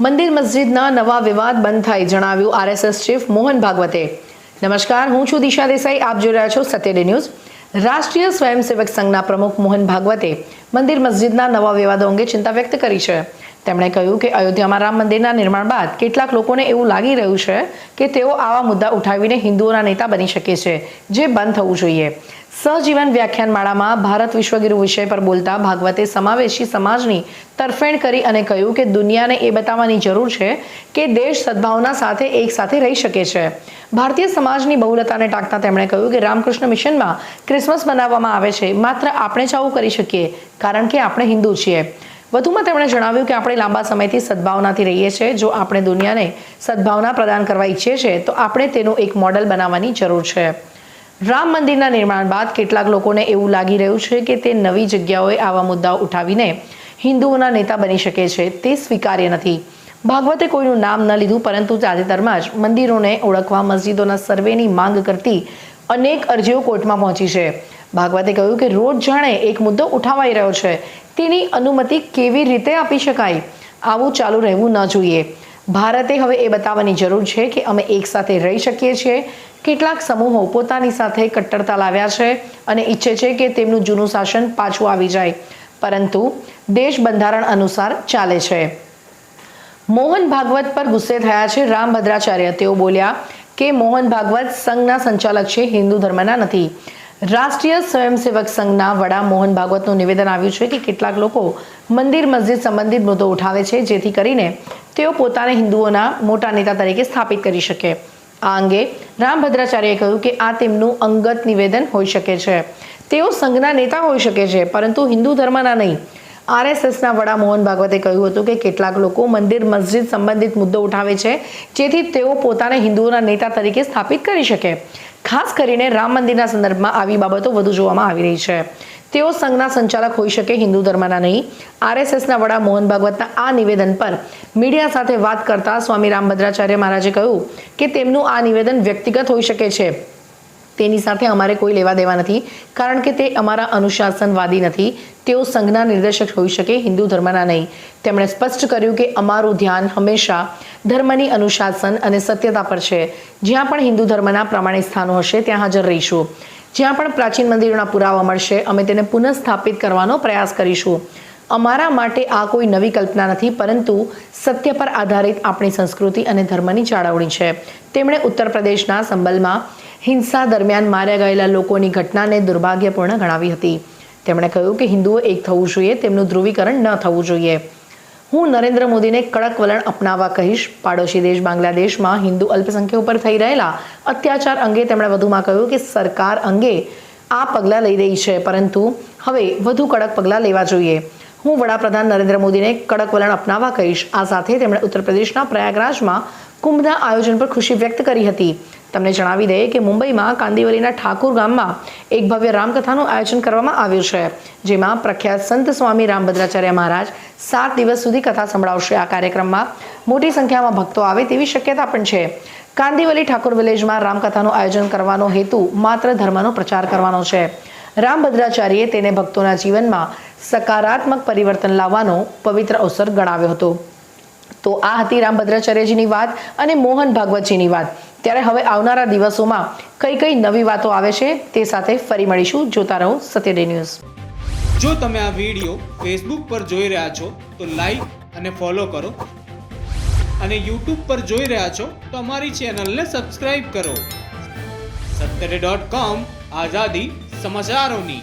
મંદિર મસ્જિદના નવા વિવાદ બંધ થાય જણાવ્યું આરએસએસ ચીફ મોહન ભાગવતે. નમસ્કાર, હું છું દિશા દેસાઈ. આપ જોઈ રહ્યા છો સત્યડે ન્યૂઝ. રાષ્ટ્રીય સ્વયંસેવક સંઘના પ્રમુખ મોહન ભાગવતે મંદિર મસ્જિદના નવા વિવાદો અંગે ચિંતા વ્યક્ત કરી છે. તેમણે કહ્યું કે અયોધ્યામાં રામ મંદિરના નિર્માણ બાદ કેટલાક લોકોને એવું લાગી રહ્યું છે કે તેઓ આવા મુદ્દા ઉઠાવીને હિન્દુઓના નેતા બની શકે છે, જે બંધ થવું જોઈએ. સહજીવન વ્યાખ્યાનમાળામાં ભારત વિશ્વગુરુ વિષય પર બોલતા ભાગવતે સમાવેશી સમાજની તરફેણ કરી અને કહ્યું કે દુનિયાને એ બતાવવાની જરૂર છે કે દેશ સદભાવના સાથે એક સાથે રહી શકે છે. ભારતીય સમાજની બહુલતાને ટાંકતા તેમણે કહ્યું કે રામકૃષ્ણ મિશનમાં ક્રિસમસ મનાવવામાં આવે છે. માત્ર આપણે જ આવું કરી શકીએ, કારણ કે આપણે હિન્દુ છીએ. વધુમાં તેમણે જણાવ્યું કે આપણે લાંબા સમયથી સદભાવનાથી રહીએ છીએ જો આપણે દુનિયાને સદભાવના પ્રદાન કરવા ઈચ્છીએ છીએ તો આપણે તેનું એક મોડલ બનાવવાની જરૂર છે. રામ મંદિરના નિર્માણ બાદ કેટલાક લોકોને એવું લાગી રહ્યું છે કે તે નવી જગ્યાઓએ આવા મુદ્દાઓ ઉઠાવીને હિન્દુઓના નેતા બની શકે છે. તે સ્વીકાર્ય નથી. ભાગવતે કોઈનું નામ ન લીધું, પરંતુ તાજેતરમાં જ મંદિરોને ઓળખવા, મસ્જિદોના સર્વેની માંગ કરતી અનેક અરજીઓ કોર્ટમાં પહોંચી છે. ભાગવતે કહ્યું કે રોજ જાણે એક મુદ્દો ઉઠાવાઈ રહ્યો છે. તેની અનુમતિ કેવી રીતે આપી શકાય? આવું ચાલુ રહેવું ન જોઈએ. ભારતે હવે એ બતાવવાની જરૂર છે કે અમે એકસાથે રહી શકીએ છીએ. કેટલાક સમૂહો પોતાની સાથે કટ્ટરતા લાવ્યા છે અને ઈચ્છે છે કે તેમનું જૂનું શાસન પાછું આવી જાય. પરંતુ દેશ બંધારણ અનુસાર ચાલે છે. મોહન ભાગવત પર ગુસ્સે થયા છે રામ ભદ્રાચાર્ય તેઓ બોલ્યા કે મોહન ભાગવત સંઘના સંચાલક છે, હિન્દુ ધર્મના નથી. રાષ્ટ્રીય સ્વયંસેવક સંઘના વડા મોહન ભાગવતનું નિવેદન આવ્યું છે કે કેટલાક લોકો મંદિર મસ્જિદ સંબંધિત મુદ્દો ઉઠાવે છે, જેથી કરીને તેઓ પોતાને હિન્દુઓના મોટા નેતા તરીકે સ્થાપિત કરી શકે. આ અંગે રામ ભદ્રાચાર્યએ કહ્યું કે આ તેમનું અંગત નિવેદન હોઈ શકે છે. તેઓ સંઘના નેતા હોઈ શકે છે, પરંતુ હિન્દુ ધર્મના નહીં. આરએસએસના વડા મોહન ભાગવતે કહ્યું હતું કે કેટલાક લોકો મંદિર, મસ્જિદ સંબંધિત મુદ્દો ઉઠાવે છે, જેથી તેઓ પોતાને હિન્દુઓના નેતા તરીકે સ્થાપિત કરી શકે. ખાસ કરીને રામ મંદિરના સંદર્ભમાં આવી બાબતો વધુ જોવામાં આવી રહી છે. તેઓ સંઘના સંચાલક હોઈ શકે, હિન્દુ ધર્મના નહીં. આરએસએસના વડા મોહન ભાગવતના આ નિવેદન પર મીડિયા સાથે વાત કરતા સ્વામી રામભદ્રાચાર્ય મહારાજે કહ્યું કે તેમનું આ નિવેદન વ્યક્તિગત હોઈ શકે છે. તેની સાથે અમારે કોઈ લેવા દેવા નથી, કારણ કે તે અમારા અનુશાસનવાદી નથી. તેઓ સંઘના નિર્દેશક હોઈ શકે, હિન્દુ ધર્મના નહીં. તેમણે સ્પષ્ટ કર્યું કે અમારું ધ્યાન હંમેશા ધર્મની અનુશાસન અને સત્યતા પર છે. જ્યાં પણ હિન્દુ ધર્મના પ્રમાણિક સ્થાનો હશે, ત્યાં હાજર રહીશું. જ્યાં પણ પ્રાચીન મંદિરોના પુરાવા મળશે, અમે તેને પુનઃસ્થાપિત કરવાનો પ્રયાસ કરીશું. અમારા માટે આ કોઈ નવી કલ્પના નથી, પરંતુ સત્ય પર આધારિત આપણી સંસ્કૃતિ અને ધર્મની જાળવણી છે. તેમણે ઉત્તર પ્રદેશના સંબલમાં હિંસા દરમિયાન માર્યા ગયેલા લોકોની ઘટનાને દુર્ભાગ્યપૂર્ણ ગણાવી હતી. તેમણે કહ્યું કે હિન્દુઓ એક થવું જોઈએ, તેમનું ધ્રુવીકરણ ન થવું જોઈએ. હું નરેન્દ્ર મોદીને કડક વલણ અપનાવવા કહીશ. પાડોશી દેશ બાંગ્લાદેશમાં હિન્દુ અલ્પસંખ્યકો પર થઈ રહેલા અત્યાચાર અંગે તેમણે વધુમાં કહ્યું કે સરકાર અંગે આ પગલાં લઈ રહી છે, પરંતુ હવે વધુ કડક પગલાં લેવા જોઈએ. હું વડાપ્રધાન નરેન્દ્ર મોદીને કડક વલણ અપનાવવા કહીશ. આ સાથે તેમણે ઉત્તર પ્રદેશના પ્રયાગરાજમાં કુંભના આયોજન પર ખુશી વ્યક્ત કરી હતી. તમને જણાવી દઈએ કે મુંબઈમાં કાંદીવલીના ઠાકુર ગામમાં એક ભવ્ય રામકથાનું આયોજન કરવામાં આવ્યું છે, જેમાં પ્રખ્યાત સંત સ્વામી રામભદ્રાચાર્ય મહારાજ સાત દિવસ સુધી કથા સંભળાવશે. આ કાર્યક્રમમાં મોટી સંખ્યામાં ભક્તો આવે તેવી શક્યતા પણ છે. કાંદીવલી ઠાકુર વિલેજમાં રામકથાનું આયોજન કરવાનો હેતુ માત્ર ધર્મનો પ્રચાર કરવાનો છે. રામભદ્રાચાર્યએ તેને ભક્તોના જીવનમાં સકારાત્મક પરિવર્તન લાવવાનો પવિત્ર અવસર ગણાવ્યો હતો. તો આ હતી રામભદ્રાચાર્યજીની વાત અને મોહન ભાગવતજીની વાત. ત્યારે હવે આવનારા દિવસોમાં કઈ કઈ નવી વાતો આવે છે તે સાથે ફરી મળીશું. જોતા રહો સત્યડે ન્યૂઝ. જો તમે આ વીડિયો ફેસબુક પર જોઈ રહ્યા છો, તો લાઈક અને ફોલો કરો. અને યુટ્યુબ પર જોઈ રહ્યા છો, તો અમારી ચેનલને સબસ્ક્રાઇબ કરો. સત્યડે ડોટ કોમ આઝાદી સમાચારોની.